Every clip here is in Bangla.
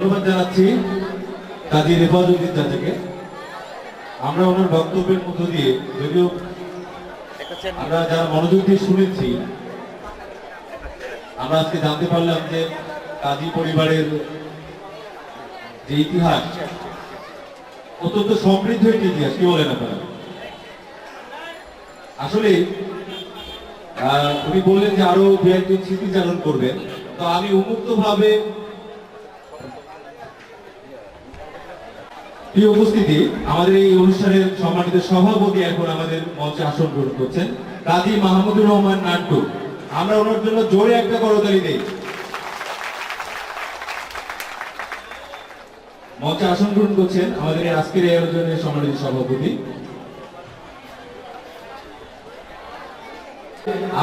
জানাচ্ছি কাজী রেফাজুদ্দিন চাচাকে আমরা ওনার বক্তব্যের মধ্য দিয়ে, যদিও আমরা যারা মনোযোগ দিয়ে শুনেছি, আমরা আজকে জানতে পারলাম যে কাজী পরিবারের যে ইতিহাস, অত্যন্ত সমৃদ্ধ একটি ইতিহাস, কি বলেন আপনারা? আসলে উনি বললেন যে আরও দু একজন স্মৃতিচারণ করবেন। তো আমি উন্মুক্ত ভাবে প্রিয় উপস্থিতি, আমাদের এই অনুষ্ঠানের সম্মানিত সভাপতি এখন আমাদের মঞ্চে আসন গ্রহণ করছেন, কাজী মাহমুদুর রহমান নান্টু আমরা ওনার জন্য জোরে একটা করতালি দেই। মঞ্চে আসন গ্রহণ করছেন আমাদের এই আজকের এই আয়োজনের সম্মানিত সভাপতি।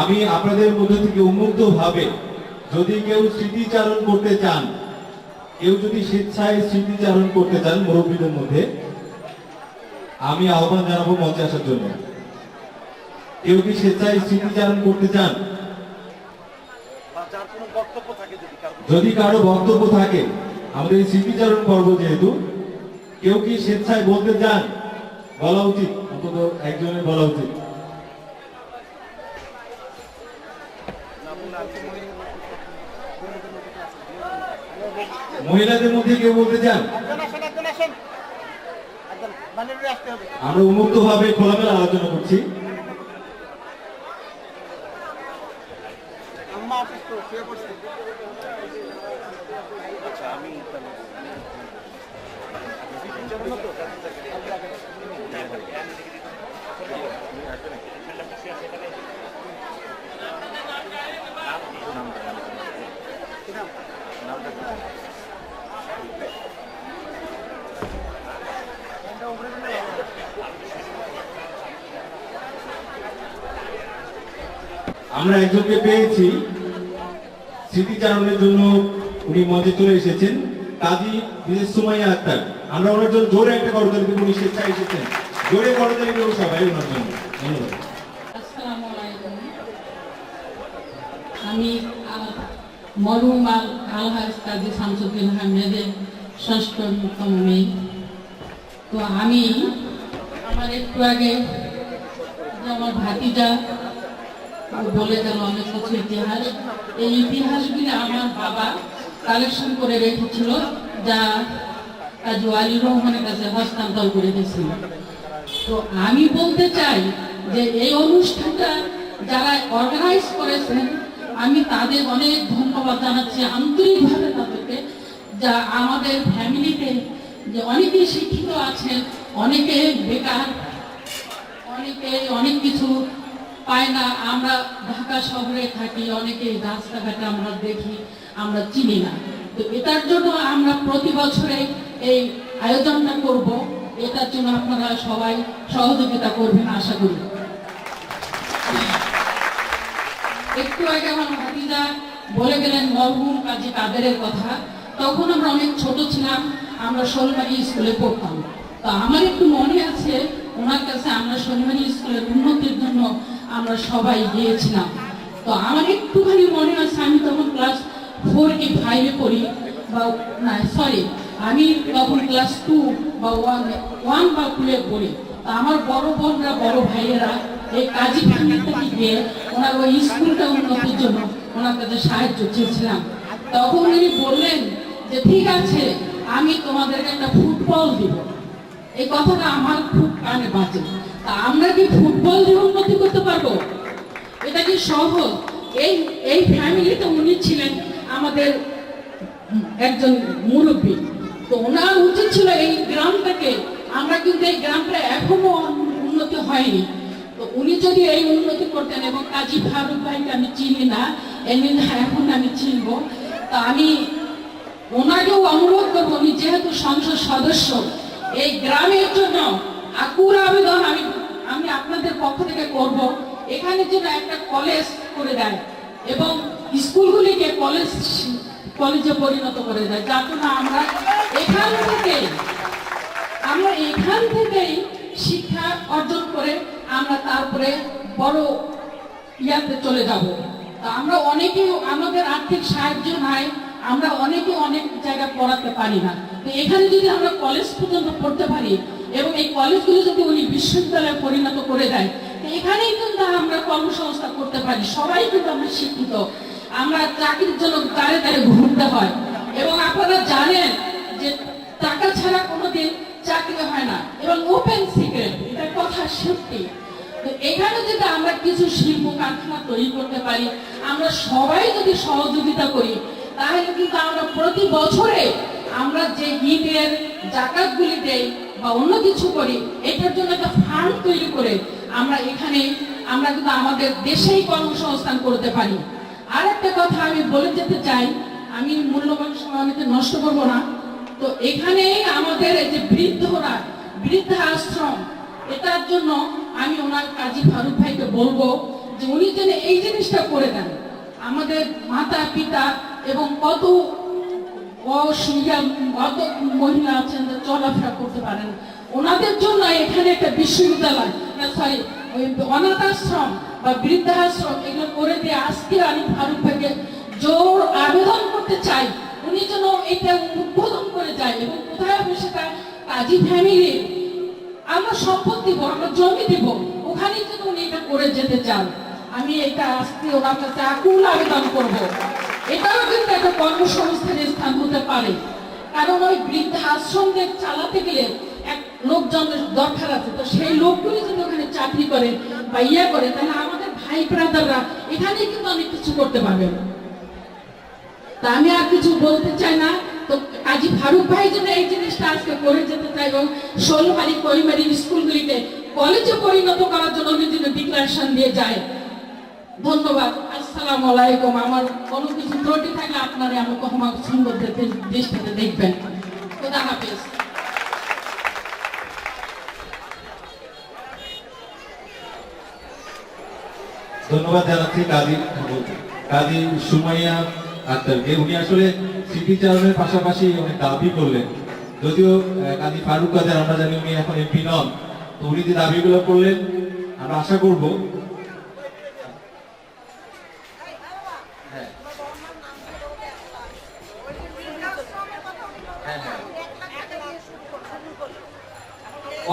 আমি আপনাদের মধ্যে থেকে উন্মুক্ত ভাবে যদি কেউ স্মৃতিচারণ করতে চান কেউ যদি স্বেচ্ছায় স্মৃতিচারণ করতে চান মুরব্বীদের মধ্যে, আমি আহ্বান জানাব মঞ্চে আসার জন্য। কেউ কি স্বেচ্ছায় স্মৃতিচারণ করতে চান, যদি কারও বক্তব্য থাকে, আমাদের এই স্মৃতিচারণ পর্ব যেহেতু, কেউ কি স্বেচ্ছায় বলতে চান? বলা উচিত, অন্তত একজনের বলা উচিত না বলে আমি মহিলাদের মধ্যে কেউ বলতে চান? আমরা উন্মুক্ত ভাবে খোলামেলা আলোচনা করছি। আম্মা অসুস্থ শুয়ে পড়ছে। আমরা একজনকে পেয়েছি, স্মৃতিচারণের জন্য উনি মঞ্চে চলে এসেছেন, কাজী বিশেষ সুমাইয়া আক্তার। আমরা ওনার জন্য জোরে একটা করতালি দেবো উনি স্বেচ্ছায় এসেছেন। জোরে করতালি দেবো সবাই ওনার জন্য। ধন্যবাদ। আমি আল আলহাজ কাজী শামসুদ্দিন আহমেদের ষষ্ঠতম মেয়ে। তো আমি, আমার একটু আগে আমার ভাতিজা বলে গেল অনেক কিছু ইতিহাস। এই ইতিহাসগুলি আমার বাবা কালেকশন করে রেখেছিল, যা আলির রহমানের কাছে হস্তান্তর করে দিয়েছিল। তো আমি বলতে চাই যে এই অনুষ্ঠানটা যারা অর্গানাইজ করেছেন, আমি তাদের অনেক ধন্যবাদ জানাচ্ছি আন্তরিকভাবে তাদেরকে, যা আমাদের ফ্যামিলিতে যে অনেকেই শিক্ষিত আছেন, অনেকে বেকার, অনেকে অনেক কিছু পায় না? আমরা ঢাকা শহরে থাকি, অনেকে রাস্তাঘাটে আমরা দেখি, আমরা চিনি না। তো এটার জন্য আমরা প্রতি বছরে এই আয়োজনটা করব। এটার জন্য আপনারা সবাই সহযোগিতা করবেন, আশা করি। একটু আগে আমার ভাতিজা বলে গেলেন, মরহুম কাজী কাদেরের কথা। তখন আমরা অনেক ছোট ছিলাম, আমরা শোলমারি স্কুলে পড়তাম। তো আমার একটু মনে আছে, ওনার কাছে আমরা শোলমারি স্কুলের উন্নতির জন্য আমরা সবাই গিয়েছিলাম। তো আমার একটুখানি মনে আছে, আমি তখন ক্লাস ফোর কি ফাইভে পড়ি, বা না সরি আমি তখন ক্লাস টু বা ওয়ান ওয়ান বা টুয়ে পড়ি। তা আমার বড় বোনরা, বড় ভাইয়েরা এই কাজী ফ্যামিলি থেকে গিয়ে ওনার ওই স্কুলটা উন্নতির জন্য ওনার কাছে সাহায্য চেয়েছিলাম। তখন উনি বললেন যে, ঠিক আছে, আমি তোমাদেরকে একটা ফুটবল দিব। এই কথাটা আমার খুব কানে তা আমরা কি ফুটবল দিয়ে উন্নতি করতে পারব? এটা কি সহজ? এই এই ফ্যামিলিতে উনি ছিলেন আমাদের একজন মুরব্বী। তো ওনার উচিত ছিল এই গ্রামটাকে, আমরা কিন্তু এই গ্রামটা এখনও উন্নতি হয়নি। তো উনি যদি এই উন্নতি করতেন এবং কাজী ফারুক ভাইকে আমি চিনি না এমনি এখন আমি চিনব। তা আমি ওনাকেও অনুরোধ করব, উনি যেহেতু সংসদ সদস্য, এই গ্রামের জন্য আকুর আবেদন আমি আমি আপনাদের পক্ষ থেকে করব। এখানে যেন একটা কলেজ করে দেয় এবং স্কুলগুলিকে কলেজ কলেজে পরিণত করে দেয়। যার জন্য আমরা এখান থেকে আমরা এখান থেকেই শিক্ষা অর্জন করে আমরা তারপরে বড় ইয়াতে চলে যাব। তা আমরা অনেকে আমাদের আর্থিক সাহায্য নাই, আমরা অনেকে অনেক জায়গায় পড়াতে পারি না। তো এখানে যদি আমরা কলেজ পর্যন্ত পড়তে পারি এবং এই কলেজগুলো যদি উনি বিশ্ববিদ্যালয়ে পরিণত করে দেয় এখানেই কিন্তু আমরা কর্মসংস্থান করতে পারি। সবাই কিন্তু আমরা শিক্ষিত। আমরা চাকরির জন্য দাঁড়ে দাঁড়িয়ে ঘুরতে হয়। এবং আপনারা জানেন যে টাকা ছাড়া কোনোদিন চাকরি হয় না। এবং ওপেন সিক্রেট এটা কথা সত্যি। তো এখানে যদি আমরা কিছু শিল্প কারখানা তৈরি করতে পারি, আমরা সবাই যদি সহযোগিতা করি, তাহলে কিন্তু আমরা প্রতি বছরে আমরা যে ঈদের জাকাতগুলি দেই বা অন্য কিছু করি, এটার জন্য একটা ফান্ড তৈরি করে আমরা এখানে, আমরা কিন্তু আমাদের দেশেই কর্মসংস্থান করতে পারি। আর একটা কথা আমি বলে যেতে চাই, আমি মূল্যবান সময় নষ্ট করব না। তো এখানে আমাদের এই যে বৃদ্ধরা বৃদ্ধা আশ্রম এটার জন্য আমি ওনার কাজী ফারুক ভাইকে বলব যে উনি যেন এই জিনিসটা করে দেন। আমাদের মাতা পিতা এবং কত অসুবিধা কত মহিলা আছেন চলাফেরা করতে পারেন। ওনাদের জন্য এখানে একটা বিশ্ববিদ্যালয়। অনাথ আশ্রম বা বৃদ্ধাশ্রম এগুলো করে দিয়ে আজকে আমি ফারুক ভাইকে জোর আবেদন করতে চাই। উনি যেন এটা উদ্বোধন করে যায় এবং কোথায় হবে সেটা কাজী ফ্যামিলির আমরা সম্পদ দিব, আমরা জমি দিব ওখানে যেন উনি এটা করে যেতে চান। আমি এটা আজকে ওনার কাছে আকুল আবেদন করব। এটাও কিন্তু একটা কর্মসংস্থানের স্থান হতে পারে। কারণ ওই বৃদ্ধা আশ্রমদের চালাতে গেলে এক লোকজনের দরকার আছে। তো সেই লোকগুলি যদি ওখানে চাকরি করে বা ইয়ে করে, তাহলে আমাদের ভাই ব্রাদাররা এখানেই কিন্তু অনেক কিছু করতে পারবে। তা আমি আর কিছু বলতে চাই না। তো কাজী ফারুক ভাই যেন এই জিনিসটা আজকে করে যেতে চাই এবং ষোলমারি করিমারি স্কুলগুলিতে কলেজে পরিণত করার জন্য উনি যেন ডিক্লারেশন দিয়ে যায়। ধন্যবাদ, আসসালামু আলাইকুম। আমার কোনো কিছু ত্রুটি থাকলে আপনারা আমাকে ক্ষমা সুন্দর দৃষ্টি- দৃষ্টিতে দেখবেন। খোদা হাফেজ। ধন্যবাদ জানাচ্ছি কাজী কাজী সুমাইয়া আক্তারকে উনি আসলে স্মৃতিচারণের পাশাপাশি অনেক দাবি করলেন। যদিও কাজী ফারুক কাদের, আমরা জানি উনি এখন এমপি নন। তো উনি যে দাবিগুলো করলেন, আমরা আশা করব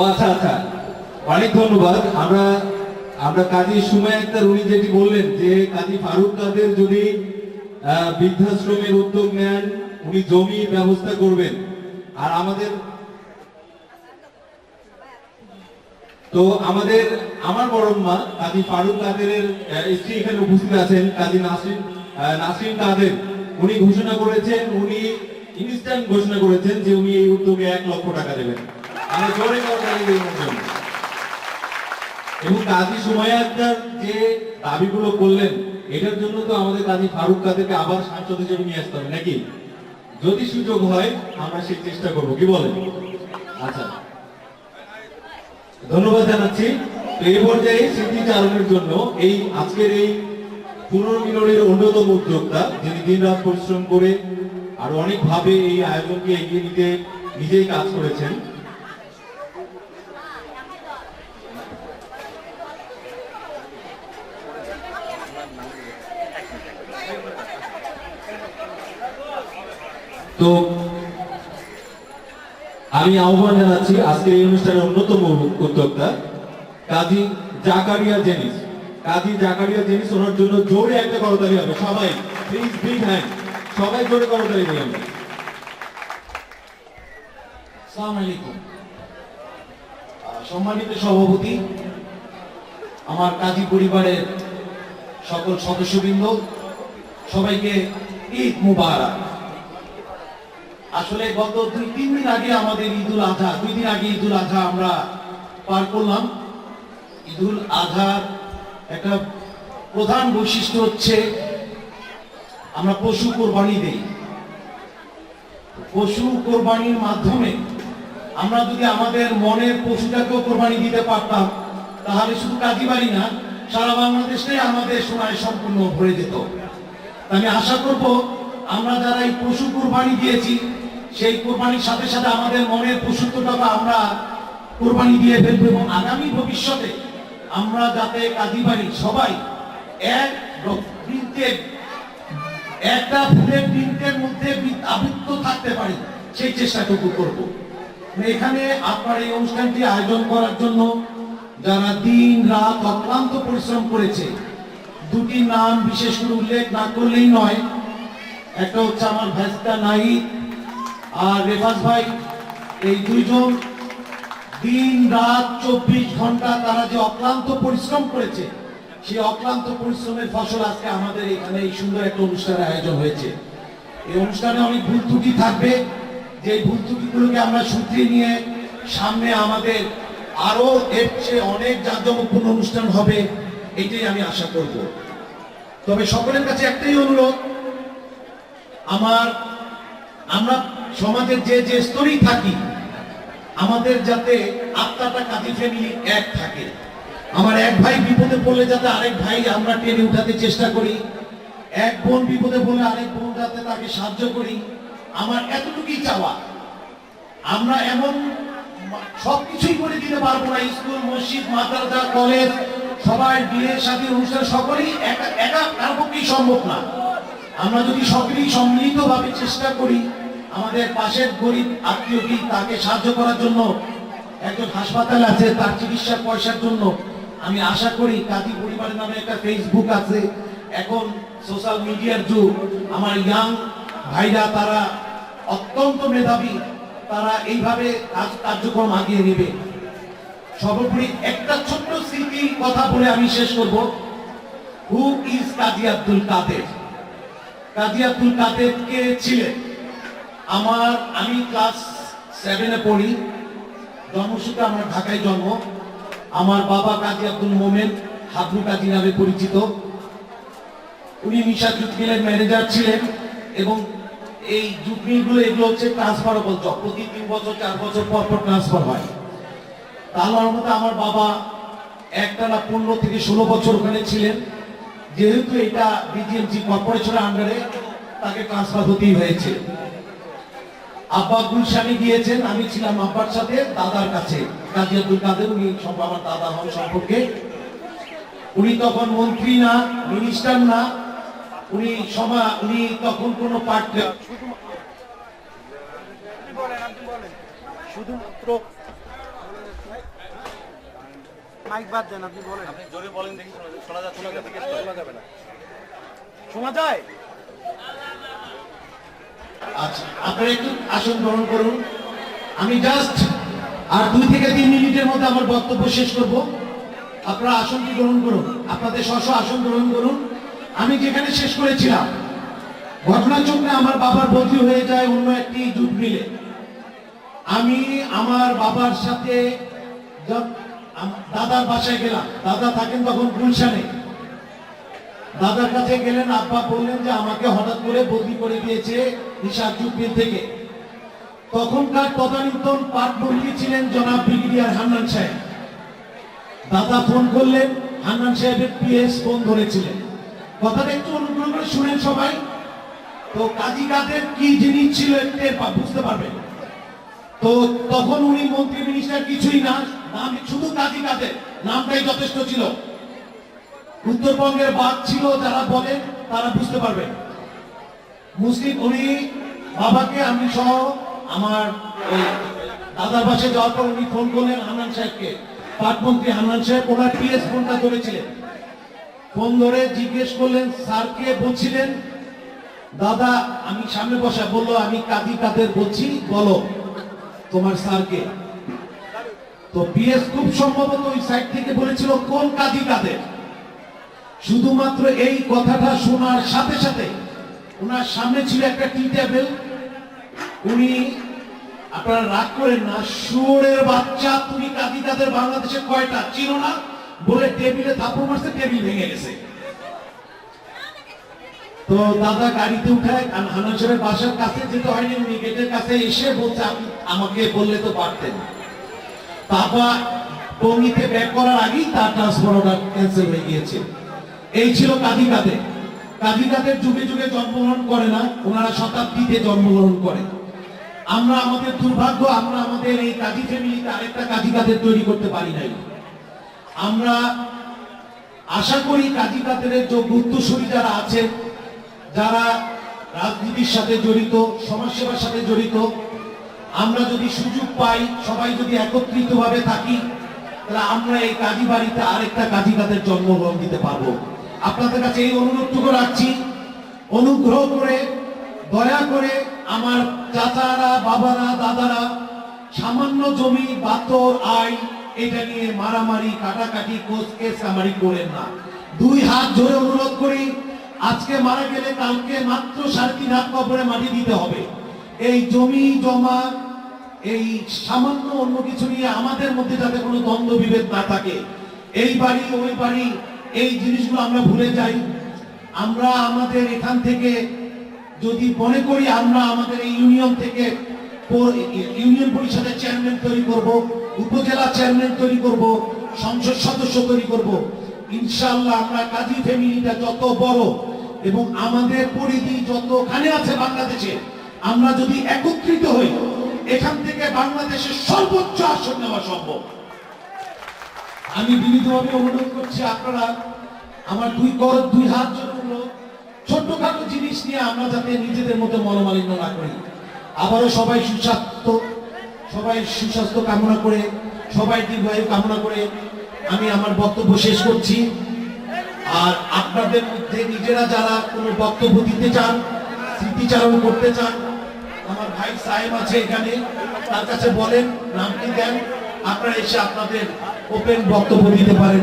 আচ্ছা আচ্ছা অনেক ধন্যবাদ। আমরা আমরা কাজী উনি যেটি বললেন যে কাজী ফারুক কাদের যদি বৃদ্ধাশ্রমের উদ্যোগ নেন উনি জমি ব্যবস্থা করবেন। আর আমাদের তো আমাদের আমার বড় মা কাজী ফারুক কাদেরের স্ত্রী এখানে উপস্থিত আছেন কাজী নাসরিন আহ, নাসরিন কাদের। উনি ঘোষণা করেছেন উনি ইনস্ট্যান্ট ঘোষণা করেছেন যে উনি এই উদ্যোগে এক লক্ষ টাকা দেবেন। আমরা জোরে। এবং কাজী সুমাইয়া আক্তার যে দাবিগুলো করলেন, এটার জন্য তো আমাদের কাজী ফারুক কাদেরকে আবার সাংসদ হিসেবে নিয়ে আসতে হবে, নাকি? যদি সুযোগ হয়, আমরা সেই চেষ্টা করব। কি বলেন? আচ্ছা। ধন্যবাদ জানাচ্ছি। তো এই পর্যায়ে স্মৃতিচারণের জন্য এই আজকের এই পুনর্মিলনের অন্যতম উদ্যোক্তা, যিনি দিন রাত পরিশ্রম করে আর অনেকভাবে এই আয়োজনকে এগিয়ে নিতে নিজেই কাজ করেছেন তো আমি আহ্বান জানাচ্ছি আজকের এই অনুষ্ঠানের অন্যতম উদ্যোক্তা কাজী জাকারিয়া জেনিস। কাজী জাকারিয়া জেনিস ওনার জন্য জোরে একটা করতালি হবে। সবাই প্লিজ বিগ হ্যান্ড সবাই জোরে করতালি আসসালামু আলাইকুম। সম্মানিত সভাপতি, আমার কাজী পরিবারের সকল সদস্যবৃন্দ, সবাইকে ঈদ মুবারক। আসলে গত দুই, তিন দিন আগে আমাদের ঈদুল আধা, দুই দিন আগে ঈদুল আধা আমরা পার করলাম। ঈদুল আজহার একটা প্রধান বৈশিষ্ট্য হচ্ছে আমরা পশু কোরবানি দেই। পশু কোরবানির মাধ্যমে আমরা যদি আমাদের মনের পশুটাকেও কোরবানি দিতে পারতাম, তাহলে শুধু কাজী বাড়ি না, সারা বাংলাদেশটাই আমাদের সোনায় সম্পূর্ণ ভরে যেত। আমি আশা করব, আমরা যারা এই পশু কোরবানি দিয়েছি সেই কোরবানির সাথে সাথে আমাদের মনের পশুত্বটাকে আমরা কোরবানি দিয়ে ফেলব এবং আগামী ভবিষ্যতে আমরা যাতে কাজী বাড়ি সবাই এক বৃত্তের একটা ফুলের তিনটের মধ্যে আবৃত্ত থাকতে পারি, সেই চেষ্টাটুকু করব। এখানে আপনার এই অনুষ্ঠানটি আয়োজন করার জন্য যারা দিন রাত অক্লান্ত পরিশ্রম করেছে, দুটি নাম বিশেষ করে উল্লেখ না করলেই নয়, একটা হচ্ছে আমার ভাইস্তা নাহিদ আর রেফাজ ভাই, এই দুইজন দিন রাত চব্বিশ ঘণ্টা তারা যে অক্লান্ত পরিশ্রম করেছে সেই অক্লান্ত পরিশ্রমের ফসল আজকে আমাদের এখানে এই সুন্দর একটা অনুষ্ঠানের আয়োজন হয়েছে। এই অনুষ্ঠানে অনেক ভুল ত্রুটি থাকবে, যে ভুল ত্রুটিগুলোকে আমরা সূত্রে নিয়ে সামনে আমাদের আরও এর চেয়ে অনেক জাঁকজমকপূর্ণ অনুষ্ঠান হবে, এটাই আমি আশা করব। তবে সকলের কাছে একটাই অনুরোধ, আমার, আমরা সমাজের যে যে স্তরেই থাকি, আমাদের যাতে আত্মাটা কাজী ফ্যামিলি এক থাকে। আমার এক ভাই বিপদে পড়লে যাতে আরেক ভাই আমরা টেনে উঠাতে চেষ্টা করি, এক বোন বিপদে পড়লে আরেক বোন যাতে তাকে সাহায্য করি, আমার এতটুকুই চাওয়া। আমরা এমন সব কিছুই করে দিতে পারব না, স্কুল, মসজিদ, মাদ্রাসা, কলেজ, সবাই বিয়ে সাথে অনুষ্ঠান, সকলেই একা একা কার পক্ষেই সম্ভব না। আমরা যদি সকলেই সম্মিলিতভাবে চেষ্টা করি আমাদের পাশের গরিব আত্মীয় কি তাকে সাহায্য করার জন্য একজন হাসপাতাল আছে, তার চিকিৎসার পয়সার জন্য? আমি আশা করি কাজী পরিবারের নামে একটা ফেসবুক আছে। এখন সোশ্যাল মিডিয়ার যুগ। আমার ইয়াং ভাইরা, তারা অত্যন্ত মেধাবী। তারা এইভাবে কাজ কার্যক্রম আগিয়ে নেবে। সর্বোপরি একটা ছোট্ট স্মৃতি কথা বলে আমি শেষ করব। Who is Kazi Abdul Kader? কাজী আব্দুল কাদের কে ছিলেন? আমার, আমি ক্লাস সেভেনে পড়ি। জন্মসূত্রে আমার ঢাকায় জন্ম। আমার বাবা কাজী আব্দুল মোমেন হাবলু কাজী নামে পরিচিত। উনি মিশা জুট মিলের ম্যানেজার ছিলেন এবং এই জুট মিলগুলো এগুলো হচ্ছে ট্রান্সফারেবল জব প্রতি তিন বছর, চার বছর পর পর ট্রান্সফার হয়। তাহলে মতো আমার বাবা একটানা পনেরো থেকে ষোলো বছর ওখানে ছিলেন। যেহেতু এটা বিজিএমসি কর্পোরেশনের আন্ডারে তাকে ট্রান্সফার হতেই হয়েছে। আব্বা গুলশানে গিয়েছেন আমি ছিলাম আব্বার সাথে দাদার কাছে। কাজী আব্দুল কাদের উনি সব- আমার দাদা হন সম্পর্কে। উনি তখন মন্ত্রী না মিনিস্টার না। উনি সমা উনি তখন কোনো পার্ট আপনি বলেন শুধুমাত্র মাইক বাদ দেন আপনি বলেন। আপনি জোরে বলেন দেখি শোনা যাচ্ছে শোনা যাবে না। শোনা যায়? আচ্ছা আপনারা একটু আসন গ্রহণ করুন। আমি জাস্ট আর দুই থেকে তিন মিনিটের মধ্যে আমার বক্তব্য শেষ করব। আপনারা আসনটি গ্রহণ করুন। আপনাদের স্ব আসন গ্রহণ করুন। আমি যেখানে শেষ করেছিলাম, ঘটনাচক্রে আমার বাবার বদলি হয়ে যায় অন্য একটি জুট মিলে। আমি আমার বাবার সাথে দাদার বাসায় গেলাম। দাদা থাকেন তখন গুলশানে। দাদার কাছে গেলেন, আব্বা বললেন যে আমাকে হঠাৎ করে বদলি করে দিয়েছে নিশাদ জুপিল থেকে। তখনকার তদানীন্তন পাট মন্ত্রী ছিলেন জনাব ব্রিগেডিয়ার হান্নান সাহেব। দাদা ফোন করলেন, হান্নান সাহেবের পিএস ফোন ধরেছিলেন। কথাটা একটু অনুগ্রহ করে শুনেন সবাই। তো কাজী কাদের কি জিনিস ছিল একটু বুঝতে পারবেন। তো তখন উনি মন্ত্রী মিনিস্টার কিছুই না, নাম শুধু কাজী কাদের, নামটাই যথেষ্ট ছিল। উত্তরবঙ্গের বাদ ছিল যারা বলেন তারা বুঝতে পারবেন মুসলিম উনি বাবাকে, আমি সহ আমার দাদার বাসায় যাওয়ার পর উনি ফোন করলেন হান্নান সাহেবকে। পাটমন্ত্রী হান্নান সাহেব ওনার পিএস ফোনটা ধরেছিলেন। ফোন ধরে জিজ্ঞেস করলেন স্যারকে বলছিলেন? দাদা, আমি সামনে বসা বলল, আমি কাদি কাদের বলছি, বলো, তোমার স্যারকে তো পিএস খুব সম্ভবত ওই সাইড থেকে বলেছিল, কোন কাদি কাদের? শুধুমাত্র এই কথাটা শোনার সাথে সাথে ওনার সামনে ছিল একটা টি টেবিল। উনি আপনারা রাগ করেন না, শুয়োরের বাচ্চা, তুমি কাদি কাদের বাংলাদেশে কয়টা চিনো না? বলে টেবিলে থাপ্পড় মারছে, টেবিল ভেঙে গেছে। তো দাদা গাড়িতে উঠায় হানান সাহেবের বাসার কাছে যেতে হয়নি, উনি গেটের কাছে এসে বলছে আমাকে বললে তো পারতেন। তারপর টঙ্গিতে ব্যাক করার আগেই তার ট্রান্সফার অর্ডার ক্যান্সেল হয়ে গিয়েছে। এই ছিল কাজী কাদের কাজী কাদের যুগে যুগে জন্মগ্রহণ করে না, ওনারা শতাব্দীতে জন্মগ্রহণ করে। আমরা আমাদের দুর্ভাগ্য, আমরা আমাদের এই কাজী ফ্যামিলিতে আরেকটা কাজী কাদের তৈরি করতে পারি নাই। আমরা আশা করি কাজী কাদের যোগ্য উত্তরসূরি যারা আছেন, যারা রাজনীতির সাথে জড়িত, সমাজসেবার সাথে জড়িত, আমরা যদি সুযোগ পাই, সবাই যদি একত্রিতভাবে থাকি, তাহলে আমরা এই কাজী বাড়িতে আরেকটা কাজী কাদের জন্মগ্রহণ দিতে পারব। আপনাদের কাছে এই অনুরোধটুকু রাখছি। অনুগ্রহ করে, দয়া করে আমার চাচারা, বাবারা, দাদারা, সামান্য জমি, বাতর আই এটা নিয়ে মারামারি, কাটাকাটি কোচ কেস কামারি করেন না। দুই হাত ধরে অনুরোধ করি, আজকে মারা গেলে কালকে মাত্র সাড়ে তিন হাত কবরে মাটি দিতে হবে। এই জমি, জমা, এই সামান্য অন্য কিছু নিয়ে আমাদের মধ্যে যাতে কোনো দ্বন্দ্ব, বিভেদ না থাকে। এই বাড়ি, ওই বাড়ি এই জিনিসগুলো আমরা ভুলে যাই। আমরা আমাদের এখান থেকে যদি মনে করি আমরা আমাদের এই ইউনিয়ন থেকে ইউনিয়ন পরিষদের চেয়ারম্যান তৈরি করব, উপজেলা চেয়ারম্যান তৈরি করব, সংসদ সদস্য তৈরি করব, ইনশাআল্লাহ আমরা কাজী ফ্যামিলিটা যত বড় এবং আমাদের পরিধি যতখানে আছে বাংলাদেশে, আমরা যদি একত্রিত হই, এখান থেকে বাংলাদেশের সর্বোচ্চ আসন নেওয়া সম্ভব। আমি বিনীতভাবে অনুরোধ করছি আপনারা আমার দুই কর দুই হাত অনুরোধ ছোট্টখাটো জিনিস নিয়ে আমরা যাতে নিজেদের মধ্যে মনোমালিন্য না করি। আবারও সবাই সুস্বাস্থ্য সবাই সুস্বাস্থ্য কামনা করে, সবাই দীর্ঘায়ু কামনা করে আমি আমার বক্তব্য শেষ করছি। আর আপনাদের মধ্যে নিজেরা যারা কোনো বক্তব্য দিতে চান, স্মৃতিচারণ করতে চান, আমার ভাই সাহেব আছে এখানে, তার কাছে বলেন, নামটি দেন, আপনারা এসে আপনাদের ওপেন বক্তব্য দিতে পারেন,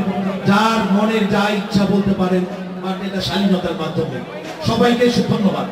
যার মনের যা ইচ্ছা বলতে পারেন বা এটা স্বাধীনতার মাধ্যমে। সবাইকে ধন্যবাদ।